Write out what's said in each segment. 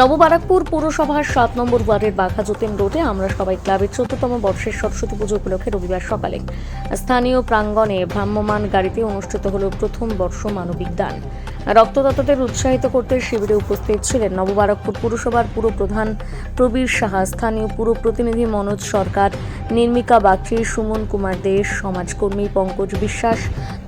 নববারাকপুর পৌরসভার সাত নম্বর ওয়ার্ডের বাঘা যতীন রোডে আমরা সবাই ক্লাবের চোদ্দতম বর্ষের সরস্বতী পুজো উপলক্ষে রবিবার সকালে স্থানীয় প্রাঙ্গণে ভ্রাম্যমান গাড়িতে অনুষ্ঠিত হল প্রথম বর্ষ মানবিক দান। রক্তদাতাদের উৎসাহিত করতে শিবিরে উপস্থিত ছিলেন নববারকপুর পুরসভার পুর প্রধান প্রবীর সাহা, স্থানীয় পুর প্রতিনিধি মনোজ সরকার, নির্মিকা বাগচি সুমন কুমার দেশ সমাজকর্মী পঙ্কজ বিশ্বাস,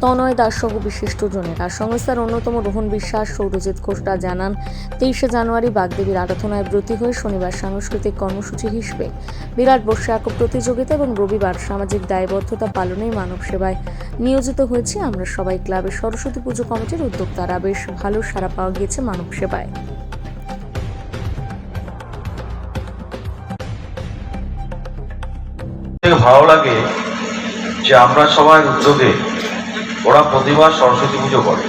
তনয় দাস সহ বিশিষ্টজনেরা সংস্থার অন্যতম রোহন বিশ্বাস, সৌরজিৎ ঘোষরা জানান, তেইশে জানুয়ারি বাগদেবীর আরাধনায় ব্রতী হয়ে শনিবার সাংস্কৃতিক কর্মসূচি হিসেবে বিরাট বর্ষে একক প্রতিযোগিতা এবং রবিবার সামাজিক দায়বদ্ধতা পালনেই মানব সেবায় নিয়োজিত হয়েছে। আমরা সবাই ক্লাবের সরস্বতী পুজো কমিটির উদ্যোক্তারা। বেশ ভালো সাড়া পাওয়া গিয়েছে মানব সেবায়। ভালো লাগে যে আমরা সবাই উদ্যোগে ওরা প্রতিবার সরস্বতী পুজো করে।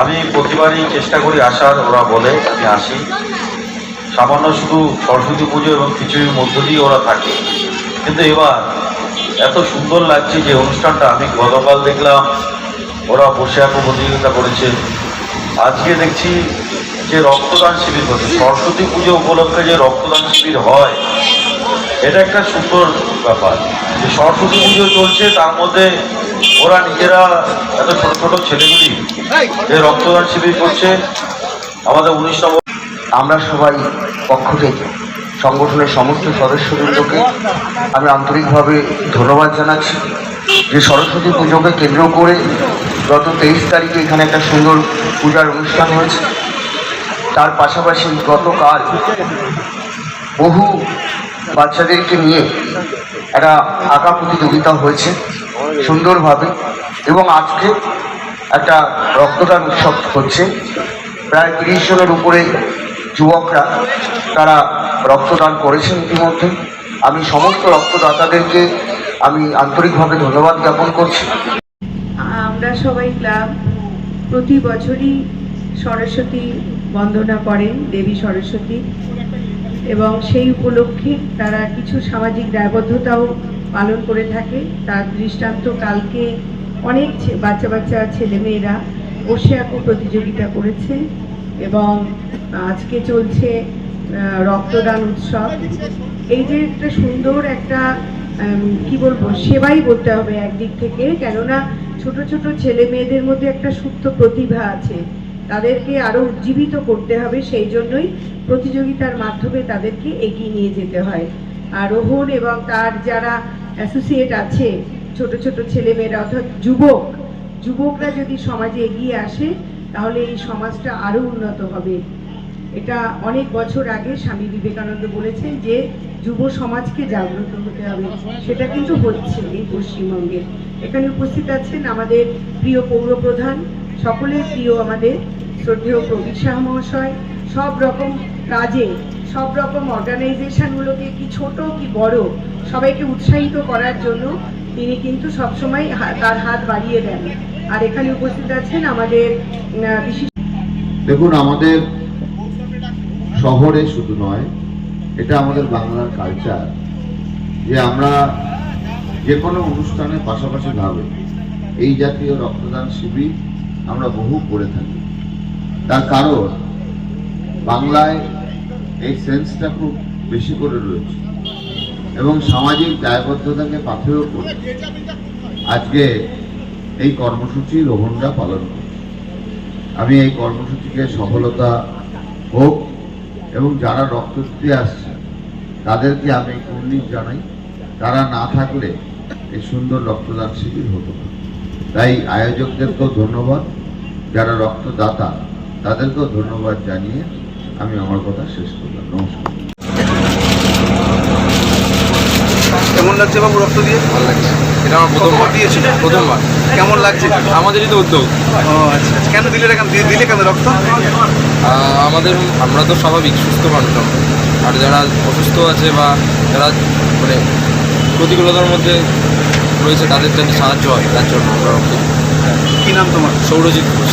আমি প্রতিবারই চেষ্টা করি আসার, ওরা বলে, আমি আসি। সামান্য শুধু সরস্বতী পুজো এবং খিচুড়ির মধ্য দিয়ে ওরা থাকে। কিন্তু এবার এত সুন্দর লাগছে যে অনুষ্ঠানটা আমি গতকাল দেখলাম ওরা বসে আঁকো প্রতিযোগিতা করেছে। আজকে দেখছি যে রক্তদান শিবির হচ্ছে। সরস্বতী পুজো উপলক্ষে যে রক্তদান শিবির হয় এটা একটা সুন্দর ব্যাপার। যে সরস্বতী পুজো চলছে তার মধ্যে ওরা নিজেরা এত ছোট ছোট ছেলেগুলি যে রক্তদান শিবির করছে। আমাদের উনিশ নম্বর আমরা সবাই পক্ষ থেকে সংগঠনের সমস্ত সদস্যবৃন্দকে আমি আন্তরিকভাবে ধন্যবাদ জানাচ্ছি যে সরস্বতী পুজোকে কেন্দ্র করে গত তেইশ তারিখে এখানে একটা সুন্দর পূজার অনুষ্ঠান হয়েছে। তার পাশাপাশি গতকাল বহু বাচ্চাদেরকে নিয়ে একটা আঁকা প্রতিযোগিতা হয়েছে সুন্দরভাবে এবং আজকে একটা রক্তদান উৎসব হচ্ছে। প্রায় তিরিশ জনের উপরে যুবকরা তারা রক্তদান করেছেন ইতিমধ্যে। আমি সমস্ত রক্তদাতাদেরকে আমি আন্তরিকভাবে ধন্যবাদ জ্ঞাপন করছি। সবাই ক্লাব প্রতি বছরই সরস্বতী বন্দনা করেন দেবী সরস্বতী। এবং সেই উপলক্ষে তারা কিছু সামাজিক দায়বদ্ধতাও পালন করে থাকে। তার দৃষ্টান্ত কালকে অনেক বাচ্চা বাচ্চা ছেলেমেয়েরা বসে আঁকো প্রতিযোগিতা করেছে এবং আজকে চলছে রক্তদান উৎসব। এই যে একটা সুন্দর একটা কি বলব, সেবাই বলতে হবে একদিক থেকে। কেননা ছোট ছোট ছেলে মেয়েদের মধ্যে একটা সুপ্ত প্রতিভা আছে। তাদেরকে আরও উজ্জীবিত করতে হবে, সেই জন্যই প্রতিযোগিতার মাধ্যমে তাদেরকে এগিয়ে নিয়ে যেতে হয়। আর রোহন এবং তার যারা অ্যাসোসিয়েট আছে, ছোট ছোট ছেলেমেয়েরা অর্থাৎ যুবক, যুবকরা যদি সমাজে এগিয়ে আসে, তাহলে এই সমাজটা আরও উন্নত হবে। এটা অনেক বছর আগে স্বামী বিবেকানন্দ বলেছেন যে যুব সমাজকে জাগ্রত হতে হবে। সেটা কিন্তু হচ্ছে এই পশ্চিমবঙ্গে। এখানে উপস্থিত আছেন আমাদের প্রিয় পৌরপ্রধান, সকলের প্রিয় আমাদের শ্রদ্ধেয় প্রবীর শাহ মহাশয়। সব রকম কাজে, সব রকম অর্গানাইজেশনগুলোকে কি ছোট কি বড়, সবাইকে উৎসাহিত করার জন্য তিনি কিন্তু সবসময় তার হাত বাড়িয়ে দেন। আর এখানে উপস্থিত আছেন আমাদের বিশিষ্ট দেখুন, আমাদের শহরে শুধু নয়, এটা আমাদের বাংলার কালচার যে আমরা যে কোনো অনুষ্ঠানের পাশাপাশি ভাবে এই জাতীয় রক্তদান শিবির আমরা বহু করে থাকি। তার কারণ, বাংলায় এই সেন্সটা খুব বেশি করে রয়েছে এবং সামাজিক দায়বদ্ধতাকে পাথেয় করে আজকে এই কর্মসূচি রোহনরা পালন করছে। আমি এই কর্মসূচিকে সফলতা হোক এবং যারা রক্ত দিতে আসছে তাদেরকে আমি কুর্নিশ জানাই তারা না থাকলে এই সুন্দর রক্তদান শিবির হতো না। তাই আয়োজকদেরকেও ধন্যবাদ। যারা রক্তদাতা তাদেরকেও ধন্যবাদ জানিয়ে আমি আমার কথা শেষ করলাম। নমস্কার। কেমন লাগছে বাবু রক্ত দিয়ে? ভালো লাগছে। এটা আমার প্রথমবার দিয়েছিল? প্রথমবার। কেমন লাগছে? আমাদেরই তো উদ্যোগ। ও আচ্ছা আচ্ছা। কেন দিলে কেন দিলে কেন রক্ত? আহ, আমাদের আমরা তো স্বাভাবিক সুস্থ মানুষ। আমরা। আর যারা অসুস্থ আছে বা যারা মানে প্রতিকূলতার মধ্যে রয়েছে তাদের জন্য সাহায্য হয় তার জন্য। আমরা রক্ত দিই। কি নাম তোমার? সৌরজিৎ ঘোষ।